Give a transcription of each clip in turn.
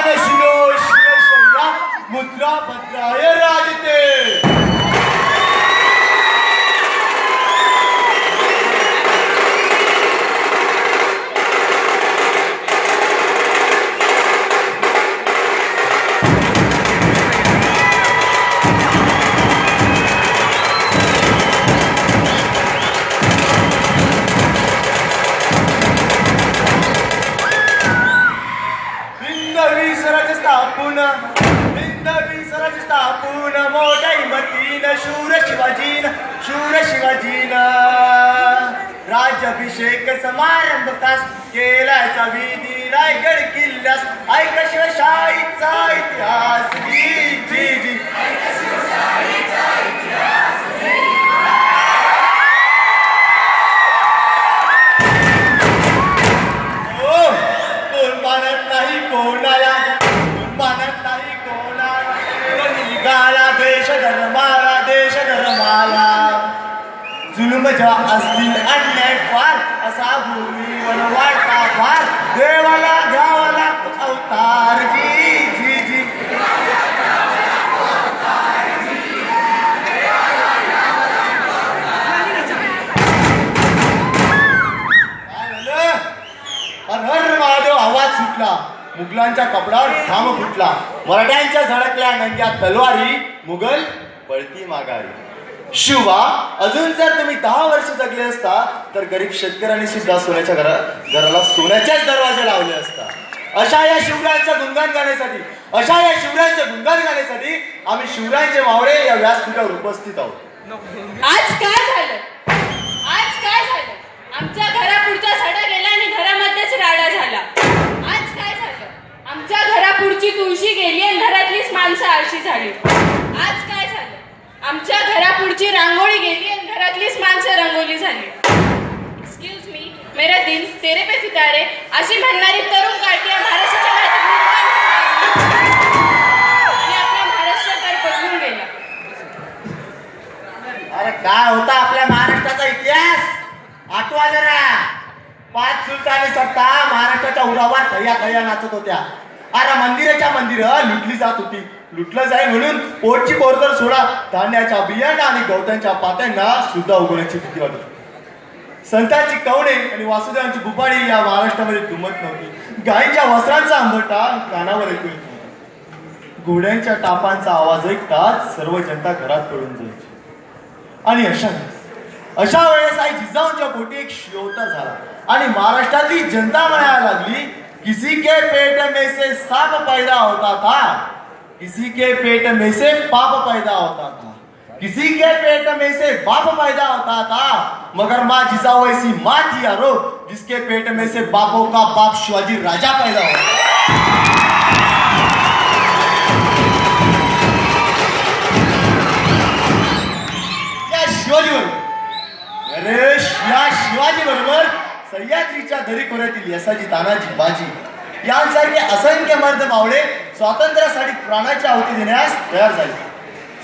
शहान शिरो शिवशय्या मुद्रा भद्राय राजते शूर शिवाजीन राज्याभिषेक समारंभ तास केलायचा विधी रायगड किल्ल्यास. ऐक शिवशाहीचा इतिहास. जी जी जी. जुलुम असतील अन्याय फार असा भूमीवर वाढता फार. देवाला घ्यावाला अवतार जी जी जी. हर महादेव आवाज सुटला. मुघलांच्या कपड्यावर घाम फुटला. मराठ्यांच्या झडकल्या नंग्या तलवारी मुघल पळती माघारी. शिवा अजून जर तुम्ही दहा वर्ष जगले असता तर गरीब शेतकऱ्यांनी सुद्धा सोन्याच्या घरा घराला सोन्याच्याच दरवाजे लावले असता. अशा या शिवरायांचं गुणगान गाण्यासाठी अशा या शिवरायांचं गुणगान गाण्यासाठी आम्ही शिवरायांचे मावळे या व्यासपीठावर उपस्थित आहोत. आज काय झालं? आज काय झालं? आमच्या घरापुढचा सडा गेला आणि घरामध्येच राडा झाला. आज काय झालं? आमच्या घरापुढची तुळशी गेली आणि घरातलीच माणसं आळशी झाली. आज काय झालं? आमच्या घरापुढची रांगोळी गेली आणि घरातलीच माणसं रांगोळी झाली. एक्सक्यूज मी मेरा दिल तेरे पे फितारे अशी म्हणणारी तरुण पार्टी महाराष्ट्राच्या आणि आपल्या महाराष्ट्राकडे बदलून गेला. अरे काय होता आपल्या महाराष्ट्राचा इतिहास? आठवा जरा. पाच सुलतानी सत्ता महाराष्ट्राच्या उरावर थैया थैया नाचत होत्या. अरे मंदिराच्या मंदिर लुटली जात होती. लुटलं जाईल म्हणून पोटची कोरतर सोडा. धान्याच्या बियाणा आणि गवतांच्या पात्यांना सुद्धा उगवण्याची भीती वाटली संतांची कवणे आणि वासुदेवांची बुपाडी या महाराष्ट्रामध्ये दुमत नव्हती. गायीच्या वस्त्रांचा आंबटा कानावर ऐकू येत घोड्यांच्या टापांचा आवाज ऐकताच सर्व जनता घरात पडून जायची. आणि अशा वेळेस अशा वेळेस आई जिजाऊंच्या पोटी एक शिवता झाला. आणि महाराष्ट्रातली जनता म्हणायला लागली किसी के पेट में से साप पैदा होता था. किसी के पेट में से पाप पैदा होता था। किसी के पेट में से बाप पैदा होता था मगर माँ जिजाऊ ऐसी माँ थी यारो जिसके पेट में से बापों का बाप शिवाजी राजा पैदा होता शिवाजी बरोबर अरे या शिवाजी बरोबर सह्याद्रीच्या दरी खोऱ्यातील यसाजी तानाजी बाजी यांसारखे असंख्य मर्द मावळे स्वातंत्र्यासाठी प्राणाची आहुती देण्यास तयार झाली.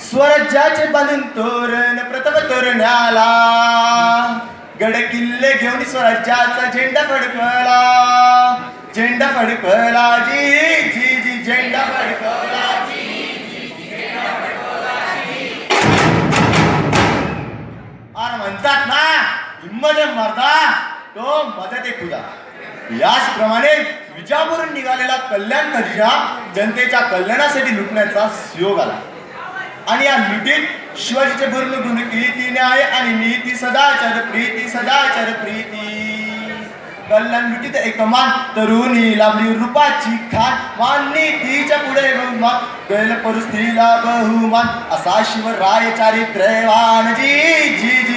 स्वराज्याचे बांधून तोरण प्रथम तोरण्याला गड किल्ले घेऊन स्वराज्याचा झेंडा फडकला. झेंडा फडकला जी जी जी झेंडा फडकला और म्हणतात ना हिंमत मरदा तो मदत आहे खुदा याचप्रमाणे विजावरून निघालेला कल्याण खजिना जनतेच्या कल्याणासाठी लुटण्याचा योग आला. आणि या लुटीत शिवाजीचे पूर्ण गुण कीर्ती न्याय आणि नीती सदाचार प्रीती सदाचार प्रीती. कल्याण लुटीत एक मान तरुणी लाभली रूपाची खान मानली तिच्या पुढे बहुमान कैल परिस्थितीला बहुमान असा शिवराय चारित्र्यवान जी जी जी.